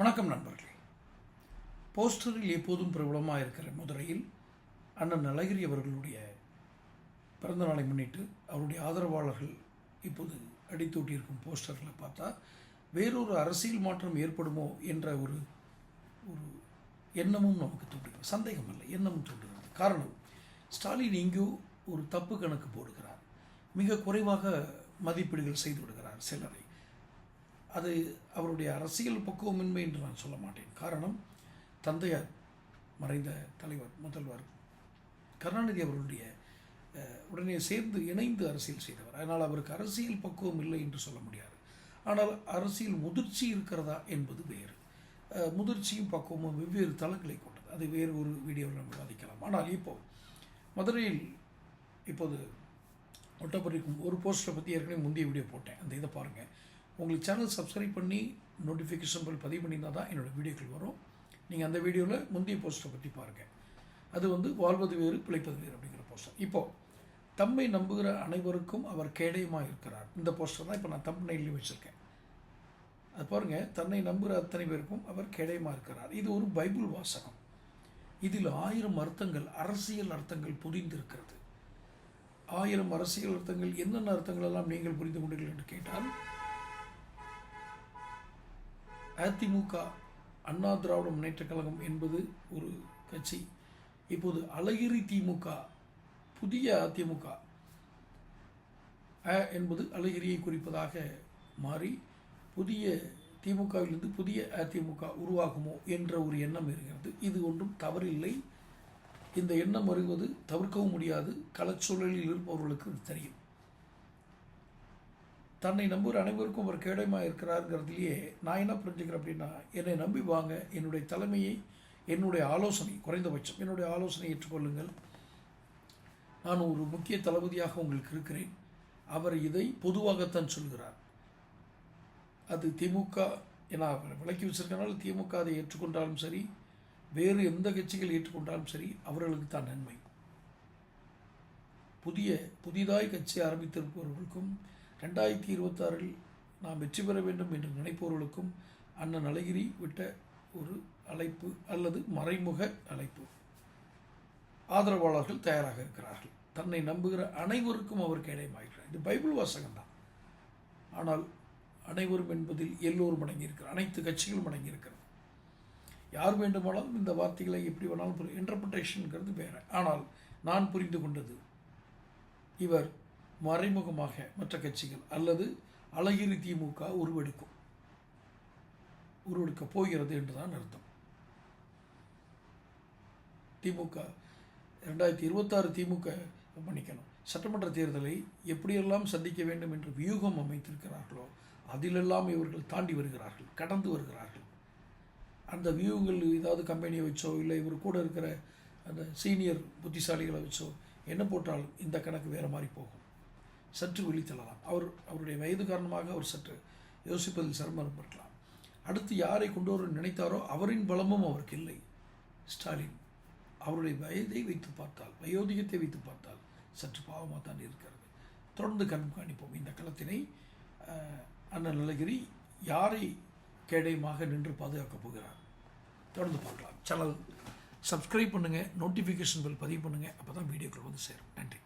வணக்கம் நண்பர்களே. போஸ்டரில் எப்போதும் பிரபலமாக இருக்கிற மதுரையில் அண்ணன் அழகிரி அவர்களுடைய பிறந்த நாளை முன்னிட்டு அவருடைய ஆதரவாளர்கள் இப்போது அடித்தூட்டியிருக்கும் போஸ்டர்களை பார்த்தா வேறொரு அரசியல் மாற்றம் ஏற்படுமோ என்ற ஒரு ஒரு எண்ணமும் நமக்கு தோன்றுகிறது. சந்தேகம் இல்லை எண்ணமும் தோன்றுகிறது. காரணம் ஸ்டாலின் இங்கே ஒரு தப்பு கணக்கு போடுகிறார். மிக குறைவாக மதிப்பீடுகள் செய்து விடுகிறார் சிலரை. அது அவருடைய அரசியல் பக்குவமின்மை என்று நான் சொல்ல மாட்டேன். காரணம் தந்தையார் மறைந்த தலைவர் முதல்வர் கருணாநிதி அவர்களுடைய உடனே சேர்ந்து இணைந்து அரசியல் செய்தவர். அதனால் அவருக்கு அரசியல் பக்குவம் இல்லை என்று சொல்ல முடியாது. ஆனால் அரசியல் முதிர்ச்சி இருக்கிறதா என்பது வேறு. முதிர்ச்சியும் பக்குவமும் வெவ்வேறு தளங்களை கொண்டது. அது வேறு ஒரு வீடியோவில் நம்ம விவாதிக்கலாம். ஆனால் இப்போ மதுரையில் இப்போது ஒட்டப்பட்டிருக்கும் ஒரு போஸ்டரை பற்றி ஏற்கனவே முந்தைய வீடியோ போட்டேன். அந்த இதை பாருங்கள் உங்களுக்கு சேனல் சப்ஸ்கிரைப் பண்ணி நோட்டிஃபிகேஷன் பில் பதிவு பண்ணியிருந்தால் தான் என்னோடய வீடியோக்கள் வரும். நீங்கள் அந்த வீடியோவில் முந்தைய போஸ்டரை பற்றி பாருங்கள் அது வந்து வாழ்வது வேறு பிழைப்பது வேறு அப்படிங்கிற போஸ்டர் இப்போது தம்மை நம்புகிற அனைவருக்கும் அவர் கேடயமாக இருக்கிறார். இந்த போஸ்டர் தான் இப்போ நான் தம்பனையிலையும் வச்சுருக்கேன். அது பாருங்கள் தன்னை நம்புகிற அத்தனை பேருக்கும் அவர் கேடயமாக இருக்கிறார். இது ஒரு பைபிள் வாசகம். இதில் ஆயிரம் அர்த்தங்கள் அரசியல் அர்த்தங்கள் புரிந்திருக்கிறது ஆயிரம் அரசியல் அர்த்தங்கள் என்னென்ன அர்த்தங்கள் எல்லாம் நீங்கள் புரிந்து கொண்டீர்கள் என்று கேட்டால் அதிமுக அண்ணா திராவிட முன்னேற்ற கழகம் என்பது ஒரு கட்சி. இப்போது அழகிரி திமுக புதிய அதிமுக அ என்பது அழகிரியை குறிப்பதாக மாறி புதிய திமுகவிலிருந்து புதிய அதிமுக உருவாகுமோ என்ற ஒரு எண்ணம் இருக்கிறது. இது ஒன்றும் தவறில்லை. இந்த எண்ணம் வருவது தவிர்க்கவும் முடியாது. களச்சூழலில் இருப்பவர்களுக்கு தெரியும். தன்னை நம்புகிற அனைவருக்கும் ஒரு கேடயமாக இருக்கிறாருங்கிறதுலையே நான் என்ன புரிஞ்சுக்கிறேன் அப்படின்னா என்னை நம்பி வாங்க என்னுடைய தலைமையை என்னுடைய ஆலோசனை குறைந்தபட்சம் என்னுடைய ஆலோசனை ஏற்றுக்கொள்ளுங்கள். நான் ஒரு முக்கிய தளபதியாக உங்களுக்கு இருக்கிறேன். அவர் இதை பொதுவாகத்தான் சொல்கிறார். அது திமுக என விளக்கி வச்சிருக்கனால திமுக அதை ஏற்றுக்கொண்டாலும் சரி வேறு எந்த கட்சிகள் ஏற்றுக்கொண்டாலும் சரி அவர்களுக்கு தான் நன்மை. புதிய புதிதாய் கட்சி ஆரம்பித்திருப்பவர்களுக்கும் ரெண்டாயிரத்தி இருபத்தாறில் நாம் வெற்றி பெற வேண்டும் என்று நினைப்பவர்களுக்கும் அண்ணன் அழகிரி விட்ட ஒரு அழைப்பு அல்லது மறைமுக அழைப்பு. ஆதரவாளர்கள் தயாராக இருக்கிறார்கள். தன்னை நம்புகிற அனைவருக்கும் அவர் கேடயமாகிறார். இது பைபிள் வாசகம் தான் ஆனால் அனைவரும் என்பதில் எல்லோரும் அடங்கியிருக்கிறார். அனைத்து கட்சிகளும் அடங்கியிருக்கிறது. யார் வேண்டுமானாலும் இந்த வார்த்தைகளை எப்படி வேணாலும் இன்டர்பிரேஷனுங்கிறது வேறு. ஆனால் நான் புரிந்து கொண்டது இவர் மறைமுகமாக மற்ற கட்சிகள் அல்லது அழகிரி திமுக உருவெடுக்கும். உருவெடுக்கப் போகிறது என்றுதான் அர்த்தம். திமுக ரெண்டாயிரத்தி இருபத்தாறு திமுக மன்னிக்கணும். சட்டமன்ற தேர்தலை எப்படியெல்லாம் சந்திக்க வேண்டும் என்று வியூகம் அமைத்திருக்கிறார்களோ அதிலெல்லாம் இவர்கள் தாண்டி வருகிறார்கள் கடந்து வருகிறார்கள். அந்த வியூகங்கள் ஏதாவது கம்பெனியை வச்சோ இல்லை இவர் கூட இருக்கிற அந்த சீனியர் புத்திசாலிகளை வச்சோ என்ன போட்டாலும் இந்த கணக்கு வேறு மாதிரி போகும். சற்று விழித்தள்ளலாம் அவர் அவருடைய வயது காரணமாக அவர் சற்று யோசிப்பதில் சிரமம் இருக்கலாம் அடுத்து யாரை கொண்டு வர நினைத்தாரோ அவரின் பலமும் அவருக்கு இல்லை. ஸ்டாலின் அவருடைய வயதை வைத்து பார்த்தால் வயோதிகத்தை வைத்து பார்த்தால் சற்று பாவமாக தான் இருக்கிறது. தொடர்ந்து கண்காணிப்போம் இந்த களத்தினை அண்ணன் நிலகிரி யாரை கேடயமாக நின்று பாதுகாக்கப் போகிறார்? தொடர்ந்து பார்க்கலாம். சேனல் சப்ஸ்கிரைப் பண்ணுங்கள் நோட்டிஃபிகேஷன் பில் பதிவு பண்ணுங்கள் அப்போ தான் வீடியோக்கள் வந்து சேரும். நன்றி.